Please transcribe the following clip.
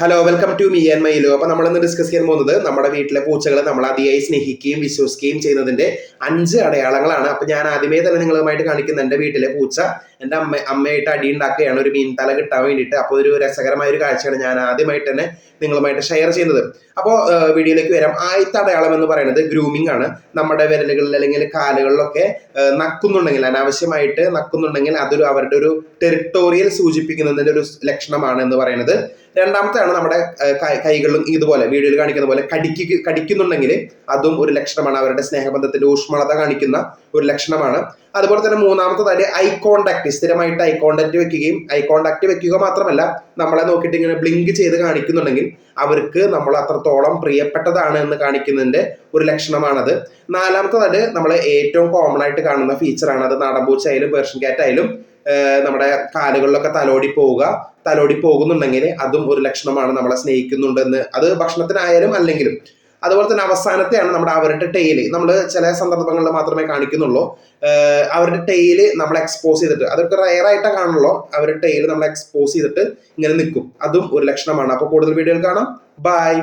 Hello welcome to me and Mylu അപ്പൊ നമ്മൾ ഇന്ന് ഡിസ്കസ് ചെയ്യാൻ പോകുന്നത് നമ്മുടെ വീട്ടിലെ പൂച്ചകളെ നമ്മൾ അതിയായി സ്നേഹിക്കുകയും വിശ്വസിക്കുകയും ചെയ്യുന്നതിന്റെ അഞ്ച് അടയാളങ്ങളാണ്. അപ്പൊ ഞാൻ ആദ്യമേ തന്നെ നിങ്ങളുമായിട്ട് കാണിക്കുന്ന എന്റെ വീട്ടിലെ പൂച്ച എന്റെ അമ്മ അമ്മയായിട്ട് അടി ഉണ്ടാക്കുകയാണ്. ഒരു മീൻ തല കിട്ടാൻ വേണ്ടിയിട്ട്. അപ്പോൾ ഒരു രസകരമായ ഒരു കാഴ്ചയാണ് ഞാൻ ആദ്യമായിട്ട് തന്നെ നിങ്ങളുമായിട്ട് ഷെയർ ചെയ്യുന്നത്. അപ്പോൾ വീഡിയോയിലേക്ക് വരാം. ആദ്യത്തെ അടയാളം എന്ന് പറയുന്നത് ഗ്രൂമിംഗ് ആണ്. നമ്മുടെ വിരലുകളിൽ അല്ലെങ്കിൽ കാലുകളിലൊക്കെ നക്കുന്നുണ്ടെങ്കിൽ അനാവശ്യമായിട്ട് നക്കുന്നുണ്ടെങ്കിൽ അതൊരു അവരുടെ ഒരു ടെറിട്ടോറിയൽ സൂചിപ്പിക്കുന്നതിന്റെ ഒരു ലക്ഷണമാണ് എന്ന് പറയുന്നത്. രണ്ടാമത്തെയാണ് നമ്മുടെ കൈകളിലും ഇതുപോലെ വീഡിയോയിൽ കാണിക്കുന്ന പോലെ കടിക്ക് കടിക്കുന്നുണ്ടെങ്കിൽ അതും ഒരു ലക്ഷണമാണ്. അവരുടെ സ്നേഹബന്ധത്തിന്റെ ഊഷ്മളത കാണിക്കുന്ന ഒരു ലക്ഷണമാണ്. അതുപോലെ തന്നെ മൂന്നാമത്തെ തന്നെ ഐ കോണ്ടാക്ട് സ്ഥിരമായിട്ട് ഐ കോണ്ടാക്ട് വെക്കുകയും ഐ കോണ്ടാക്ട് വെക്കുക മാത്രമല്ല നമ്മളെ നോക്കിയിട്ട് ഇങ്ങനെ ബ്ലിങ്ക് ചെയ്ത് കാണിക്കുന്നുണ്ടെങ്കിൽ അവർക്ക് നമ്മൾ അത്രത്തോളം പ്രിയപ്പെട്ടതാണ് എന്ന് കാണിക്കുന്നതിന്റെ ഒരു ലക്ഷണമാണത്. തന്നെ നമ്മൾ ഏറ്റവും കോമൺ ആയിട്ട് കാണുന്ന ഫീച്ചറാണ് അത് നാടൻ പൂച്ചയായാലും പേർഷ്യൻ കാറ്റ് ആയാലും നമ്മുടെ കാലുകളിലൊക്കെ തലോടി പോവുക. തലോടി പോകുന്നുണ്ടെങ്കിൽ അതും ഒരു ലക്ഷണമാണ് നമ്മളെ സ്നേഹിക്കുന്നുണ്ടെന്ന്. അത് ഭക്ഷണത്തിനായാലും അല്ലെങ്കിലും. അതുപോലെ തന്നെ അവസാനത്തെയാണ് നമ്മുടെ അവരുടെ ടെയിൽ നമ്മൾ ചില സന്ദർഭങ്ങളിൽ മാത്രമേ കാണിക്കുന്നുള്ളൂ. അവരുടെ ടെയിൽ നമ്മൾ എക്സ്പോസ് ചെയ്തിട്ട്. അതൊക്കെ റയറായിട്ടാണ് കാണുള്ളൂ. അവരുടെ ടെയിൽ നമ്മൾ എക്സ്പോസ് ചെയ്തിട്ട് ഇങ്ങനെ നിൽക്കും. അതും ഒരു ലക്ഷണമാണ്. അപ്പോൾ കൂടുതൽ വീഡിയോകൾ കാണാം. ബൈ